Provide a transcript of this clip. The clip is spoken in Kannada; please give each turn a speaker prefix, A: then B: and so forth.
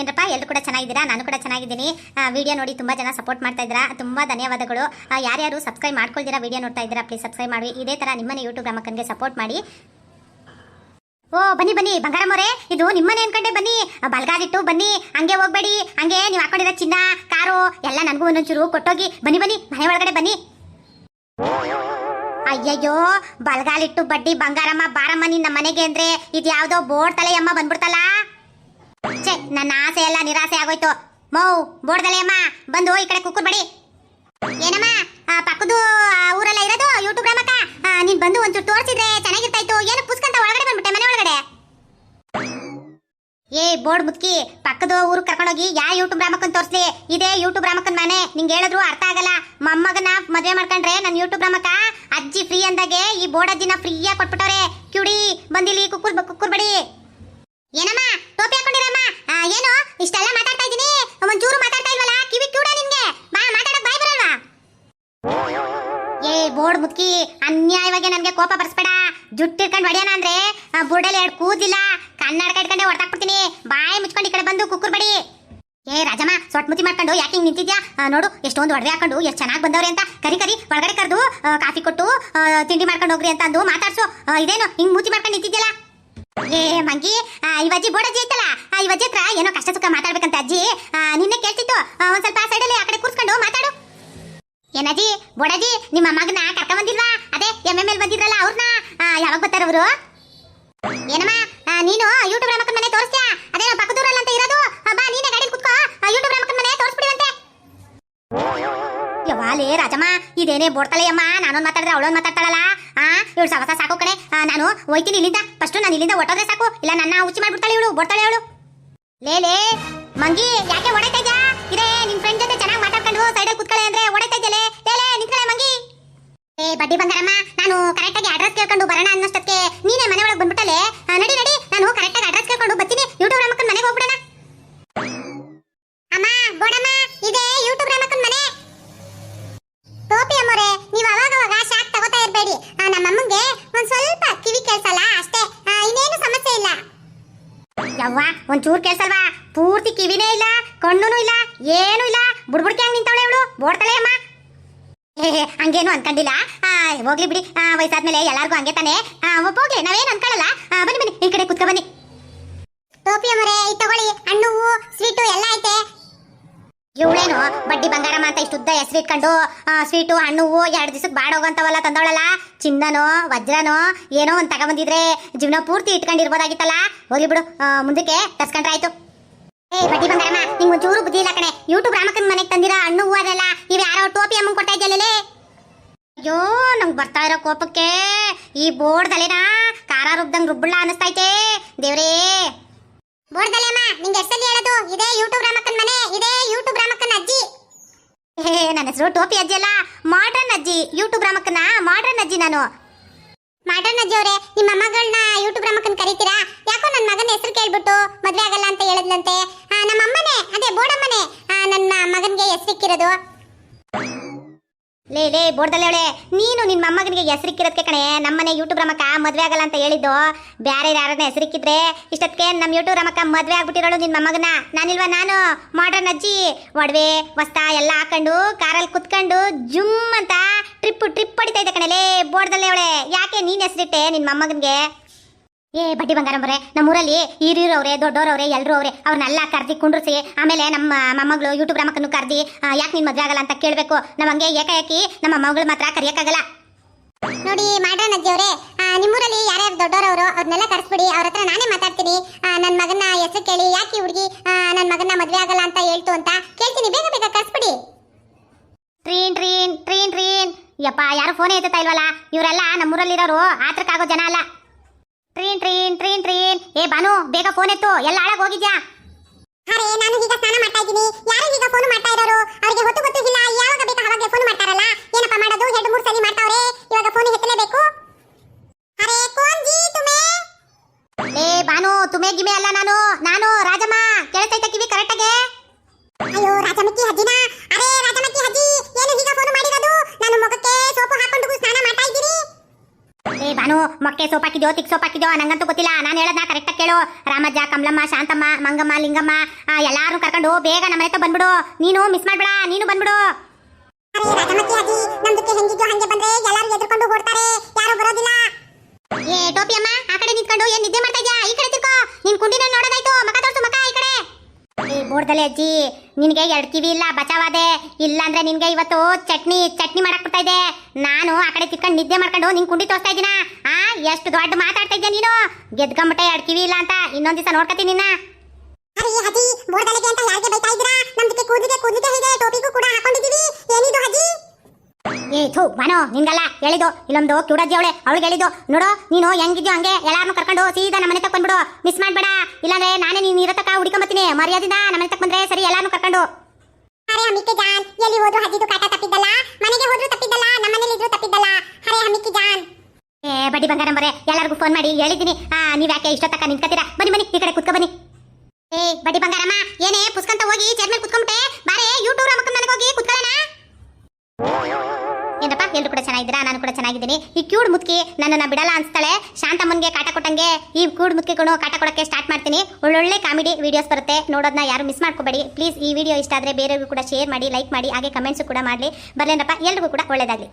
A: ಏನಪ್ಪ ಎಲ್ಲರೂ ಕೂಡ ಚೆನ್ನಾಗಿದ್ದೀರಾ? ನಾನು ಕೂಡ ಚೆನ್ನಾಗಿದ್ದೀನಿ. ವಿಡಿಯೋ ನೋಡಿ ತುಂಬ ಜನ ಸಪೋರ್ಟ್ ಮಾಡ್ತಾ ಇದ್ದೀರಾ. ತುಂಬ ಧನ್ಯವಾದಗಳು. ಯಾರ್ಯಾರು ಸಬ್ಸ್ಕ್ರೈಬ್ ಮಾಡ್ಕೊಳ್ತೀರಾ ವಿಡಿಯೋ ನೋಡ್ತಾ ಇದ್ದೀರಾ ಪ್ಲೀಸ್ ಸಬ್ಸ್ಕ್ರೈಬ್ ಮಾಡಿ. ಇದೇ ಥರ ನಿಮ್ಮನೆ ಯೂಟ್ಯೂಬ್ ರಮಕ್ಕನ್ಗೆ ಸಪೋರ್ಟ್ ಮಾಡಿ. ಓ, ಬನ್ನಿ ಬನ್ನಿ ಬಂಗಾರಮ್ಮವ್ರೆ ಇದು ನಿಮ್ಮನೆ ಅನ್ಕೊಂಡೆ ಬನ್ನಿ. ಬಲ್ಗಾದಿಟ್ಟು ಬನ್ನಿ. ಹಂಗೆ ಹೋಗ್ಬೇಡಿ. ಹಂಗೆ ನೀವು ಹಾಕೊಂಡಿರೋ ಚಿನ್ನ, ಕಾರು, ಎಲ್ಲ ನನಗೂ ಒಂದೊಂಚೂರು ಕೊಟ್ಟೋಗಿ ಬನ್ನಿ ಬನ್ನಿ, ಮನೆ ಒಳಗಡೆ ಬನ್ನಿ. ಅಯ್ಯಯ್ಯೋ, ಬಲ್ಗಾಲಿಟ್ಟು ಬಡ್ಡಿ ಬಂಗಾರಮ್ಮ, ಬಾರಮ್ಮ ನಿನ್ನ ಮನೆಗೆ ಅಂದ್ರೆ ಇದು ಯಾವ್ದೋ ಬೋರ್ಡ್ ತಲೆ ಅಮ್ಮ ಬಂದ್ಬಿಡ್ತಲ್ಲ. ಛೇ, ನನ್ನ ಆಸೆ ಎಲ್ಲ ನಿರಾಸೆ ಆಗೋಯ್ತು. ಮೌ ಬೋರ್ಡ್ ಅಮ್ಮ, ಬಂದು ಈ ಕಡೆ ಕುಕ್ಕರ್ ಬಡಿ. ಏನಮ್ಮ ಪಕ್ಕದು ಊರೆಲ್ಲ ಇರೋದು ಯೂಟ್ಯೂಬ್ ರಮಕ್ಕ ನೀನ್ ಬಂದು ಒಂಚೂರು ತೋರಿಸಿದ್ರೆ ಚೆನ್ನಾಗಿರ್ತಾಯ್ತು. ಏನು ಪುಸ್ಕಂತ ಒಳಗಡೆ ಬಂದ್ಬಿಟ್ಟೆ, ಮನೆ ಒಳಗಡೆ. ಏ, ಬೋರ್ಡ್ ಮುಕ್ಕಿ ಪಕ್ಕದ ಊರು ಕರ್ಕೊಂಡೋಗಿ ಯಾ ಯೂಟ್ಯೂಬ್ ರಾಮಕ್ಕನ್ ತೋರಿಸ್ಲಿ? ಇದೇ ಯೂಟ್ಯೂಬ್ ರಾಮಕ್ಕನ್ ಮನೆ. ನಿಂಗೆ ಹೇಳಿದ್ರು ಅರ್ಥ ಆಗಲ್ಲ. ಮೊಮ್ಮಗನ ಮದುವೆ ಮಾಡ್ಕೊಂಡ್ರೆ ನನ್ನ ಯೂಟ್ಯೂಬ್ ರಾಮಕ್ಕ ಅಜ್ಜಿ ಫ್ರೀ ಅಂದಾಗೆ ಈ ಬೋರ್ಡ್ ಅಜ್ಜಿನ ಫ್ರೀಯಾಗಿ ಕೊಟ್ಬಿಟ್ಟವ್ರೆ. ಕ್ಯುಡಿ, ಬಂದಿಲ್ಲಿ ಕುಕ್ಕುರ್ ಕುಕ್ಕುರ್ ಬಡಿ. ಏನಮ್ಮ ಏನು ಇಷ್ಟೆಲ್ಲ ಮಾತಾಡ್ತಾ ಇದ್ದೀನಿ. ಒಂಚೂರು ಮಾತಾಡ್ತಾ ಇಲ್ವಲ್ಲ? ಕಿವಿ ಕ್ಯೂಡ ನಿನ್ಗೆ. ಬಾ, ಮಾತಾಡಕ್ ಬಾಯ್ ಬರಲ್ವಾ? ಏ, ಬೋರ್ಡ್ ಮುಕ್ಕಿ ಅನ್ಯಾಯವಾಗಿ ನನಗೆ ಕೋಪ ಬರ್ಸ್ಬೇಡ. ಜುಟ್ಟಿರ್ಕೊಂಡು ಹೊಡೆಯೋಣ ಅಂದ್ರೆ ಬುರ್ಡಲ್ಲಿ ಎರಡು ಕೂದಿಲ್ಲ. ಕನ್ನಡಕ ಇಟ್ಕೊಂಡೆ ಹೊಡ್ತಾಕ್ಬಿಡ್ತೀನಿ ಬಾಯಿ ಮುಚ್ಕೊಂಡು ಈ ಕಡೆ ಬಂದು ಕುಕ್ಕುರ್ ಬಡಿ. ಏ, ರಾಜಮ್ಮ, ಸೊಟ್ ಮುತಿ ಮಾಡ್ಕೊಂಡು ಯಾಕೆ ಹಿಂಗ್ ನಿಂತಿದ್ಯಾ? ನೋಡು, ಎಷ್ಟೊಂದು ಒಡವೆ ಹಾಕೊಂಡು ಎಷ್ಟು ಚೆನ್ನಾಗಿ ಬಂದವ್ರೆ ಅಂತ. ಕರಿ ಕರಿ, ಒಳಗಡೆ ಕರೆದು ಕಾಫಿ ಕೊಟ್ಟು ತಿಂಡಿ ಮಾಡ್ಕೊಂಡು ಹೋಗ್ರಿ ಅಂತ ಅಂದು ಮಾತಾಡ್ಸು. ಇದೇನು, ಹಿಂಗ್ ಮೂತಿ ಮಾಡ್ಕೊಂಡು ನಿಂತಿದ್ಯಲ್ಲ? ಏ ಮಂಗಿ ಆ, ಇವಜ್ಜಿ ಬೋಡಜ್ಜಿ ಐತಲ್ಲ ಆ, ಇವಜ್ಜಿ ಹತ್ರ ಏನೋ ಕಷ್ಟ ಸುಖ ಮಾತಾಡ್ಬೇಕಂತ ಅಜ್ಜಿ ಆ, ನಿನ್ನೆ ಕೇಳ್ತಿತ್ತು. ಆ, ಒಂದ್ ಸ್ವಲ್ಪ ಸೈಡಲ್ಲಿ ಆ ಕಡೆ ಕೂರ್ಸ್ಕೊಂಡು ಮಾತಾಡು. ಏನಜ್ಜಿ ಬೋಡಜ್ಜಿ ನಿಮ್ಮ ಮಗನ ಕರ್ಕೊಂಡ್ ಬಂದಿಲ್ವಾ? ಅದೇ ಎಂ ಎಂ ಎಲ್ ಬಂದಿದ್ರಲ್ಲ ಅವ್ರನ್ನ ಯಾವಾಗ ಬರ್ತಾರ ಅವರು? ಏನಮ್ಮ ನೀನು ಯೂಟ್ಯೂಬ್ ರಮಕ್ಕನ್ ಮನೆ ತೋರಿಸ್ತೀಯಾ? ಅದೇನೋ ಪಕ್ಕದೂರಲ್ಲ ಅಂತ ಇರೋದು. ಆ, ಬಾ ನೀನೇ ಗಾಡಿ ಕುತ್ಕೋ. ಯೂಟ್ಯೂಬ್ ರಮಕ್ಕನ್ ಮನೆ ತೋರಿಸ್ಬಿಡಿವಂತೆ. ಯವಾಲೇ ರಾಜಮ್ಮ ಇದೇನೇ ಬೋಡ್ತಾಳೆ ಅಮ್ಮ ನಾನೊಂದು ಮಾತಾಡಿದ್ರೆ ಅವಳೊಂದು ಮಾತಾಡ್ತಾಳಲ್ಲ. ಆ ಇವಳು ಸವಸ ಸಾಕು ಕಣೆ. ನಾನು ಹೋಯ್ತೀನಿ ಇಲ್ಲಿಂದ. ಫಸ್ಟ್ ನಾನು ಇಲ್ಲಿಂದ ಹೊಟ್ಟೋದ್ರೆ ಸಾಕು. ಇಲ್ಲ ನನ್ನ ಉಚ್ಚಿ ಮಾಡ್ಬಿಡ್ತಾಳೆ ಇವಳು ಬೋಡ್ತಾಳೆ ಅವಳು ಲೇ ಮಂಗಿ, ಯಾಕೆ ಹೊಡೈತಾ ಇದ್ಯಾ? ನಿನ್ನ ನಿನ್ ಫ್ರೆಂಡ್ ಜೊತೆ ಚೆನ್ನಾಗಿ ಮಾತಾಡ್ಕೊಂಡು ಸೈಡಲ್ಲಿ ಕುತ್ಕೊಳ್ಳೆ ಅಂದ್ರೆ ಹೊಡೈತಾ ಇದ್ಯಲೆ ಲೇ? ಲೇ ನಿಂತ್ಕೊಳ್ಳೆ ಮಂಗಿ. ಏ, ಬಡ್ಡಿ ಬಂಗಾರಮ್ಮ, ನಾನು ಕರೆಕ್ಟಾಗಿ ಅಡ್ರೆಸ್ ಕೇಳ್ಕೊಂಡು ಬರೋಣ ಅನ್ನೋಷ್ಟಕ್ಕೆ ನೀನೇ ಮನೆ ಒಳಗೆ ಬಂದ್ಬಿಟ್ಟಲೆ ಒಂಚೂರು ಕೇಸಲ್ವಾ ಪೂರ್ತಿ ಕಿವಿನೇ ಇಲ್ಲ, ಕಣ್ಣುನೂ ಇಲ್ಲ, ಏನೂ ಇಲ್ಲ. ಬುಡ್ಬುಡ್ಕೆ ಹಂಗೆ ನಿಂತವಳೆ ಇವಳು? ಬೋಡ್ತಾಳೆ ಅಮ್ಮ. ಏ ಹಂಗೇನು ಅನ್ಕೊಂಡಿಲ್ಲ. ಹೋಗ್ಲಿ ಬಿಡಿ. ವಯಸ್ಸಾದ್ಮೇಲೆ ಎಲ್ಲಾರ್ಗೂ ಹಂಗೆ ತಾನೆ. ಹೋಗ್ಲಿ, ನಾವೇನು ಅನ್ಕೊಳ್ಳಲ್ಲ ಬನ್ನಿ ಬನ್ನಿ, ಈ ಕಡೆ ಕುತ್ಕೊ ಬನ್ನಿ. ಟೋಪಿ ಅಮ್ಮರೇ ತಗೊಳ್ಳಿ. ಹಣ್ಣು ಸ್ವೀಟು ಎಲ್ಲ ಐತೆ. ಇವಳೇನು ಬಡ್ಡಿ ಬಂಗಾರಮ್ಮ ಅಂತ ಇಷ್ಟು ಉದ್ದ ಹೆಸರು ಇಟ್ಕೊಂಡು ಸ್ವೀಟು ಹಣ್ಣು ಎರಡು ದಿವಸಕ್ಕೆ ಬಾಡೋಗಂತವಲ್ಲ ತಂದವಳಲ್ಲ? ಚಿನ್ನನೋ, ವಜ್ರನೋ, ಏನೋ ಒಂದು ತಗೊಂಬಂದಿದ್ರೆ ಜೀವನ ಪೂರ್ತಿ ಇಟ್ಕೊಂಡಿರ್ಬೋದಾಗಿತ್ತಲ್ಲ? ಹೋಗ್ಲಿ ಬಿಡು ಮುಂದಕ್ಕೆ ತರ್ಸ್ಕೊಂಡ್ರೆ ಆಯ್ತು ಏ, ಬಡ್ಡಿ ಬಂಗಾರಮ್ಮ, ನಿಂಗೆ ಚೂರು ಬುದ್ಧಿ ಇಲ್ಲ ಕಣೆ. ಯೂಟ್ಯೂಬ್ ರಾಮಕ್ಕನ ಮನೆಗೆ ತಂದಿರೋ ಹಣ್ಣು ಹೂವು ಅದೆಲ್ಲ ಇವು ಯಾರೋ ಟೋಪಿ ಅಮ್ಮಂಗೆ ಕೊಟ್ಟ ಇದೆಯಲ್ಲ ಅಯ್ಯೋ, ನಂಗೆ ಬರ್ತಾ ಇರೋ ಕೋಪಕ್ಕೆ ಈ ಬೋರ್ಡ್ ತಲೆನಾ ಖಾರ ರುಬ್ದಂಗ್ ರುಬ್ಬುಳ್ಳ ಅನಿಸ್ತೈತೆ ದೇವ್ರೇ. ಬೋರ್ಡ್ ಅಮ್ಮ, ನಿಂಗೆ ಎಷ್ಟಲ್ಲಿ ಹೇಳೋದು? ಇದೇ ಯೂಟ್ಯೂಬ್ ರಾಮಕ್ಕನ್ ಮನೆ, ಇದೇ ಯೂಟ್ಯೂಬ್ ರಾಮಕ್ಕನ್ ಅಜ್ಜಿ. ನನ್ನ ಹೆಸರು ಟೋಪಿ ಅಜ್ಜಿ ಅಲ್ಲ ಮಾಡ್ರನ್ ಅಜ್ಜಿ ಯೂಟ್ಯೂಬ್ ರಾಮಕ್ಕನ ಮಾಡ್ರನ್ ಅಜ್ಜಿ ನಾನು. ಮಾಡ್ರನ್ ಅಜ್ಜಿ ಅವರೇ, ನಿಮ್ಮ ಮಗಳನ್ನ ಯೂಟ್ಯೂಬ್ ರಾಮಕ್ಕನ್ ಕರೀತೀರಾ? ಯಾಕೋ ನನ್ನ ಮಗನ ಹೆಸರು ಕೇಳ್ಬಿಟ್ಟು ಮದ್ವೆ ಆಗಲ್ಲ ಅಂತ ಹೇಳಿದ್ಲಂತೆ. ನಮ್ಮ ಅಮ್ಮನೇ ಅದೇ ಬೋಡಮ್ಮನೆ ನನ್ನ ಮಗನ್ಗೆ ಹೆಸರಿಕ್ಕಿರೋದು ಲೇ ಲೇ ಬೋರ್ದಲ್ಲವಳೆ ನೀನು ನಿನ್ನ ಮೊಮ್ಮಗನಿಗೆ ಹೆಸರಿಕ್ಕಿರೋದಕ್ಕೆ ಕಣೆ. ನಮ್ಮನೆ ಯೂಟ್ಯೂಬ್ ರಮಕ್ಕ ಮದುವೆ ಆಗಲ್ಲ ಅಂತ ಹೇಳಿದ್ದು. ಬೇರೆ ಯಾರನ್ನ ಹೆಸರಿಕ್ಕಿದ್ರೆ ಇಷ್ಟಕ್ಕೆ ನಮ್ಮ ಯೂಟ್ಯೂಬ್ ರಮಕ್ಕ ಮದುವೆ ಆಗ್ಬಿಟ್ಟಿರೋಳು ನಿನ್ನ ಮೊಮ್ಮಗನ. ನಾನಿಲ್ವಾ ನಾನು? ಮಾಡ್ರನ್ ಅಜ್ಜಿ. ಒಡವೆ ವಸ್ತ ಎಲ್ಲ ಹಾಕೊಂಡು, ಕಾರಲ್ಲಿ ಕುತ್ಕೊಂಡು, ಜುಮ್ ಅಂತ ಟ್ರಿಪ್ ಟ್ರಿಪ್ ಹೊಡಿತಾ ಇದ್ದೆ ಕಣೆ. ಲೇ ಬೋರ್ಡಲ್ಲಿ ಅವಳೆ. ಯಾಕೆ ನೀನು ಹೆಸರಿಟ್ಟೆ ನಿನ್ನ ಮೊಮ್ಮಗನಿಗೆ? ಏ ಬಡ್ಡಿ ಬಂಗಾರಮ್ಮರೆ ನಮ್ಮೂರಲ್ಲಿ ಹಿರಿಯರವ್ರೆ ದೊಡ್ಡೋರವ್ರೆ ಎಲ್ಲರೂ ಅವ್ರೆ ಅವ್ರನ್ನೆಲ್ಲ ಕರ್ದಿ ಕುಂಡ್ರಿಸಿ ಆಮೇಲೆ ನಮ್ಮ ಮೊಮ್ಮಗಳು ಯೂಟ್ಯೂಬ್ ರಮಕ್ಕನ್ನು ಕರ್ದಿ ಯಾಕೆ ನಿನ್ ಮದುವೆ ಆಗಲ್ಲ ಅಂತ ಕೇಳಬೇಕು. ನಾವು ಹಂಗೆ ಏಕಾಏಕಿ ನಮ್ಮ ಮಗಳು ಮಾತ್ರ ಕರಿಯಕ್ಕಾಗಲ್ಲ. ನೋಡಿ ಮಾಡ್ರನ್ ಅಜ್ಜಿ ಅವರೇ ನಿಮ್ಮೂರಲ್ಲಿ ಯಾರ್ಯಾರು ದೊಡ್ಡೋರವರು ಅವ್ರನ್ನೆಲ್ಲ ಕರೆಸ್ಬಿಡಿ ಅವ್ರ ಹತ್ರ ನಾನೇ ಮಾತಾಡ್ತೀನಿ. ನನ್ನ ಮಗನ ಹೆಸರು ಕೇಳಿ ಯಾಕೆ ಹುಡುಗಿ ನನ್ನ ಮಗನ ಮದ್ವೆ ಆಗಲ್ಲ ಅಂತ ಹೇಳ್ತು ಅಂತ ಕೇಳ್ತೀನಿ. ಬೇಗ ಬೇಗ ಕರೆಸ್ಬಿಡಿ. ಟ್ರೀನ್ ಟ್ರೀನ್ ಟ್ರೀನ್ ಟ್ರೀನ್. ಯಪ್ಪ ಯಾರು ಫೋನೇ ಎತ್ತುತ್ತಾ ಇಲ್ವಲ್ಲ? ಇವರೆಲ್ಲ ನಮ್ಮೂರಲ್ಲಿರೋರು ಆತ್ರಕ್ಕಾಗೋ ಜನ ಅಲ್ಲ. ಟ್ರೀನ್ ಟ್ರೀನ್ ಟ್ರೀನ್ ಟ್ರೀನ್. ಏ, ಬಾನು, ಬೇಗ ಫೋನ್ ಎತ್ತು. ಎಲ್ಲ ಹಾಳಾಗ ಹೋಗಿದ್ಯಾ? ಅರೆ, ನಾನು ಈಗ ಸ್ನಾನ ಮಾಡ್ತಾ ಇದ್ದೀನಿ. ಯಾರು ಈಗ ಫೋನ್ ಮಾಡ್ತಾ ಇರೋರು? ಅವರಿಗೆ ಹೊತ್ತು ಗೊತ್ತಿಲ್ಲ, ಯಾವಾಗ ಬೇಕಾ ಅವಾಗ ಫೋನ್ ಮಾಡ್ತಾರಲ್ಲ? ಏನಪ್ಪ ಮಾಡೋದು? ಎರಡು, ಮೂರು ಸಲ ಮಾಡ್ತಾವ್ರೆ ಇವಾಗ ಫೋನ್ ಎತ್ತಲೇಬೇಕು ಅರೆ ಕೋನ್ ಜಿ ತುಮೆ ಏ ಬಾನು ತುಮೆ ಗಿಮೆ ಅಲ್ಲ ನಾನು ನಾನು ರಾಜಮ್ಮ ಕೇಳ್ತೈತೆ ಕಿವಿ ಕರೆಕ್ಟಾಗೆ ಅಯ್ಯೋ ರಾಜಮಕ್ಕಿ ಹಜ್ಜಿನ ಅರೆ ರಾಜಮಕ್ಕಿ ಹಜ್ಜಿ ಏನು ಈಗ ಫೋನ್ ಮಾಡಿರೋದು ನಾನು ಮುಖಕ್ಕೆ ಸೋಪು ಹಾಕೊಂಡು ಸ್ನಾನ ಮಾಡ್ತಾ ಇದ್ದೀನಿ ಏ ನಾನು ಮೊಟ್ಟೆ ಸೋಪ್ ಹಾಕಿದ್ಯೋ ತಿಕ್ ಸೋಪ್ ಹಾಕಿದ್ಯೋ ನಂಗಂತೂ ಗೊತ್ತಿಲ್ಲ. ನಾನು ಹೇಳದ್ನ ಕರೆಕ್ಟಾಗಿ ಕೇಳು. ರಾಮಜ್ಜ ಕಮಲಮ್ಮ ಶಾಂತಮ್ಮ ಮಂಗಮ್ಮ ಲಿಂಗಮ್ಮ ಎಲ್ಲಾರು ಕರ್ಕೊಂಡು ಬೇಗ ನಮ್ಮ ಮನೆತ ಬಂದ್ಬಿಡು. ನೀನು ಮಿಸ್ ಮಾಡ್ಬೇಡ ನೀನು ಬಂದ್ಬಿಡು. ಏ ಟೋಪಿ ಅಮ್ಮ ಆ ಕಡೆ ನಿಂತ್ಕೊಂಡು ಏನ್ ನಿದ್ದೆ ಮಾಡ್ತಾ ಇದ್ಯಾ? ಈ ಕಡೆ ತಿರ್ಕೋ. ನಿನ್ ಕುಂಡಿನ ನೋಡೋದಾಯ್ತು ಮಕ ತೋರ್ಸು ಮಕ ಈ ಕಡೆ ಏ ಅಜ್ಜಿ, ನಿನಗೆ ಎರಡು ಕಿವಿ ಇಲ್ಲ, ಬಚಾವಾದೆ. ಇಲ್ಲ ಅಂದ್ರೆ ನಿನಗೆ ಇವತ್ತು ಚಟ್ನಿ ಚಟ್ನಿ ಮಾಡಕ್ ಬಿಡ್ತಾ ಇದೆ. ನಾನು ಆ ಕಡೆ ತಿರ್ಕೊಂಡು ನಿದ್ದೆ ಮಾಡ್ಕೊಂಡು ನಿನ್ ಕುಂಡಿ ತೋರಿಸ್ತಾ ಇದ್ದೀನ? ಆ, ಎಷ್ಟು ದೊಡ್ಡ ಮಾತಾಡ್ತಾ ಇದ್ಯಾ ನೀನು? ಗೆದ್ಕೊಂಬಿಟ್ಟೆ ಎರಡು ಕಿವಿ ಇಲ್ಲ ಅಂತ ಇನ್ನೊಂದ್ ದಿವಸ ನೋಡ್ಕೊತೀನಿ ನಿನ್ನ.
B: ಅರಿ ಅಜ್ಜಿ ಬೋರ್ದಲೆಗೆ ಅಂತ ಯಾರಿಗೆ ಬೈತಾ ಇದ್ದೀರಾ? ನಮ್ದಕ್ಕೆ ಕೂದಲಿಗೆ ಕೂದಲಿಗೆ ಹೇಗೆ ಟೋಪಿಗೂ ಕೂಡ ಹಾಕೊಂಡಿದ್ದೀವಿ. ಏನಿದು ಅಜ್ಜಿ
A: ಏ ಥೂ ಬಾನೋ ನಿನ್ಗಲ್ಲ ಹೇಳಿದ್ದು. ಇಲ್ಲೊಂದು ಕಿವುಡಜ್ಜಿ ಅವಳೆ ಅವಳಿಗೆ ಹೇಳಿದ್ದು. ನೋಡು ನೀನು ಹೆಂಗಿದ್ಯೋ ಹಂಗೆ ಎಲ್ಲಾರನ್ನು ಕರ್ಕೊಂಡು ಸೀದಾ ನಮ್ಮನೆ ತಕ್ಕ ಬಂದ್ಬಿಡು ಮಿಸ್ ಮಾಡ್ಬೇಡ. ಇಲ್ಲಾಂದ್ರೆ ನಾನೇ ನೀನು ಇರೋ ತಕ್ಕ ಹುಡ್ಕೊಂಬತ್ತೀನಿ ಮರ್ಯಾದಿಂದ ನಮ್ಮನೆ ತಕ್ಕ ಬಂದ್ರೆ ಸರಿ ಎಲ್ಲಾರನ್ನು ಕರ್ಕೊಂಡು
B: ಅರೆ ಹಮಿಕೆ ಜಾನ್ ಎಲ್ಲಿ ಹೋದ್ರು ಹದಿದು ಕಾಟ ತಪ್ಪಿದ್ದಲ್ಲ. ಮನೆಗೆ ಹೋದ್ರು ತಪ್ಪಿದ್ದಲ್ಲ ನಮ್ಮನೇಲಿ ಇದ್ರು ತಪ್ಪಿದ್ದಲ್ಲ. ಅರೆ ಹಮಿಕೆ ಜಾನ್.
A: ಏ ಬಡ್ಡಿ ಬಂಗಾರಂಬರೆ ಎಲ್ಲರಿಗೂ ಫೋನ್ ಮಾಡಿ ಹೇಳಿದ್ದೀನಿ. ಆ ನೀವ್ ಯಾಕೆ ಇಷ್ಟೊತ್ತಕ್ಕ ನಿಂತ್ಕತ್ತೀರಾ? ಬನ್ನಿ ಬನ್ನಿ ಈ ಕಡೆ ಕುತ್ಕೊ ಬನ್ನಿ. ಏ ಬಡ್ಡಿ ಬಂಗಾರಮ್ಮ ಏನೇ ಪುಸ್ಕಂತ ಹೋಗಿ ಚೇರ್ ಮೇಲೆ ಕುತ್ಕೊಂಬಿಟ್ಟೆ ಚೆನ್ನಾಗಿದ್ದೀನಿ ಈ ಕ್ಯೂಡ್ ಮುತ್ಕಿ ನನ್ನನ್ನು ಬಿಡಲ್ಲ ಅನ್ಸ್ತಾಳೆ. ಶಾಂತಮ್ಮನ್ಗೆ ಕಾಟ ಕೊಟ್ಟಂಗೆ ಈ ಕ್ಯೂಡ್ ಮುತ್ಕಿಗಳು ಕಾಟ ಕೊಡಕ್ಕೆ ಸ್ಟಾರ್ಟ್ ಮಾಡ್ತೀನಿ. ಒಳ್ಳೊಳ್ಳೆ ಕಾಮಿಡಿ ವಿಡಿಯೋಸ್ ಬರುತ್ತೆ. ನೋಡೋದನ್ನ ಯಾರು ಮಿಸ್ ಮಾಡ್ಕೋಬೇಡಿ. ಪ್ಲೀಸ್ ಈ ವಿಡಿಯೋ ಇಷ್ಟ ಆದರೆ ಬೇರೆಯವ್ರಿಗೂ ಕೂಡ ಶೇರ್ ಮಾಡಿ ಲೈಕ್ ಮಾಡಿ, ಹಾಗೆ ಕಮೆಂಟ್ಸು ಕೂಡ ಮಾಡಲಿ. ಬರಲೇನಪ್ಪ? ಎಲ್ರಿಗೂ ಕೂಡ ಒಳ್ಳೇದಾಗಲಿ.